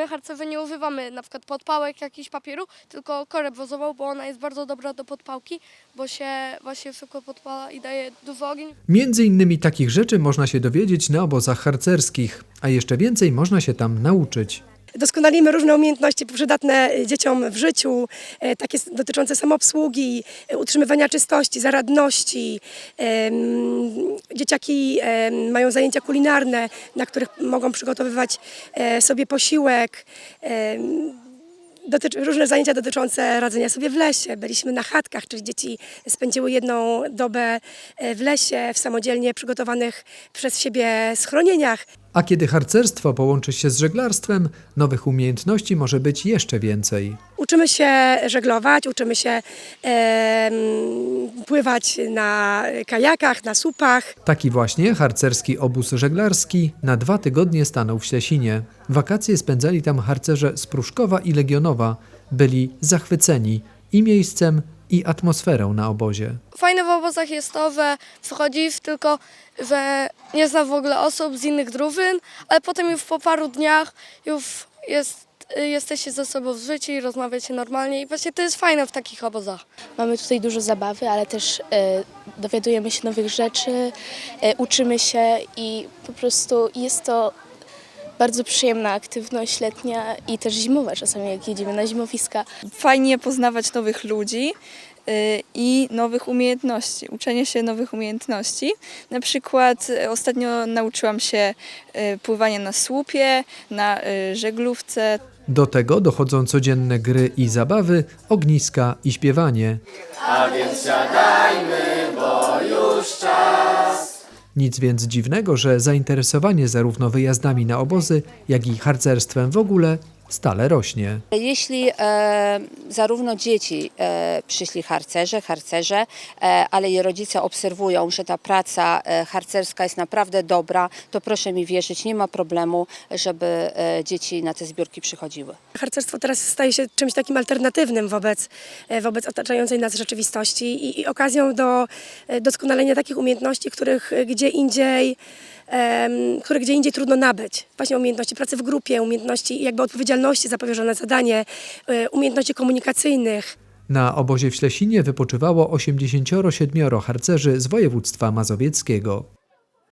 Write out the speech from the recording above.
my harcerze nie używamy na przykład podpałek jakichś papieru, tylko korę wozową, bo ona jest bardzo dobra do podpałki, bo się właśnie szybko podpala i daje dużo ogień. Między innymi takich rzeczy można się dowiedzieć na obozach harcerskich, a jeszcze więcej można się tam nauczyć. Doskonalimy różne umiejętności przydatne dzieciom w życiu, e, takie dotyczące samoobsługi, e, utrzymywania czystości, zaradności. Dzieciaki mają zajęcia kulinarne, na których mogą przygotowywać e, sobie posiłek. Dotyczy, różne zajęcia dotyczące radzenia sobie w lesie. Byliśmy na chatkach, czyli dzieci spędziły jedną dobę e, w lesie, w samodzielnie przygotowanych przez siebie schronieniach. A kiedy harcerstwo połączy się z żeglarstwem, nowych umiejętności może być jeszcze więcej. Uczymy się żeglować, uczymy się em, pływać na kajakach, na supach. Taki właśnie harcerski obóz żeglarski na dwa tygodnie stanął w Ślesinie. Wakacje spędzali tam harcerze z Pruszkowa i Legionowa. Byli zachwyceni i miejscem, i atmosferą na obozie. Fajne w obozach jest to, że przychodzisz tylko, że nie znasz w ogóle osób z innych drużyn, ale potem już po paru dniach już jest, jesteście ze sobą w życiu i rozmawiacie normalnie i właśnie to jest fajne w takich obozach. Mamy tutaj dużo zabawy, ale też e, dowiadujemy się nowych rzeczy, e, uczymy się i po prostu jest to bardzo przyjemna aktywność letnia i też zimowa czasami, jak jedziemy na zimowiska. fajnie poznawać nowych ludzi y, i nowych umiejętności, uczenie się nowych umiejętności. Na przykład y, ostatnio nauczyłam się y, pływania na słupie, na żeglówce. Do tego dochodzą codzienne gry i zabawy, ogniska i śpiewanie. Nic więc dziwnego, że zainteresowanie zarówno wyjazdami na obozy, jak i harcerstwem w ogóle stale rośnie. Jeśli e, zarówno dzieci e, przyszli harcerze, harcerze, e, ale i rodzice obserwują, że ta praca e, harcerska jest naprawdę dobra, to proszę mi wierzyć, nie ma problemu, żeby e, dzieci na te zbiórki przychodziły. Harcerstwo teraz staje się czymś takim alternatywnym wobec, e, wobec otaczającej nas rzeczywistości i, i okazją do e, doskonalenia takich umiejętności, których e, gdzie indziej, które gdzie indziej trudno nabyć. Właśnie umiejętności pracy w grupie, umiejętności jakby odpowiedzialności za powierzone zadanie, e, umiejętności komunikacyjnych. Na obozie w Ślesinie wypoczywało 87 harcerzy z województwa mazowieckiego.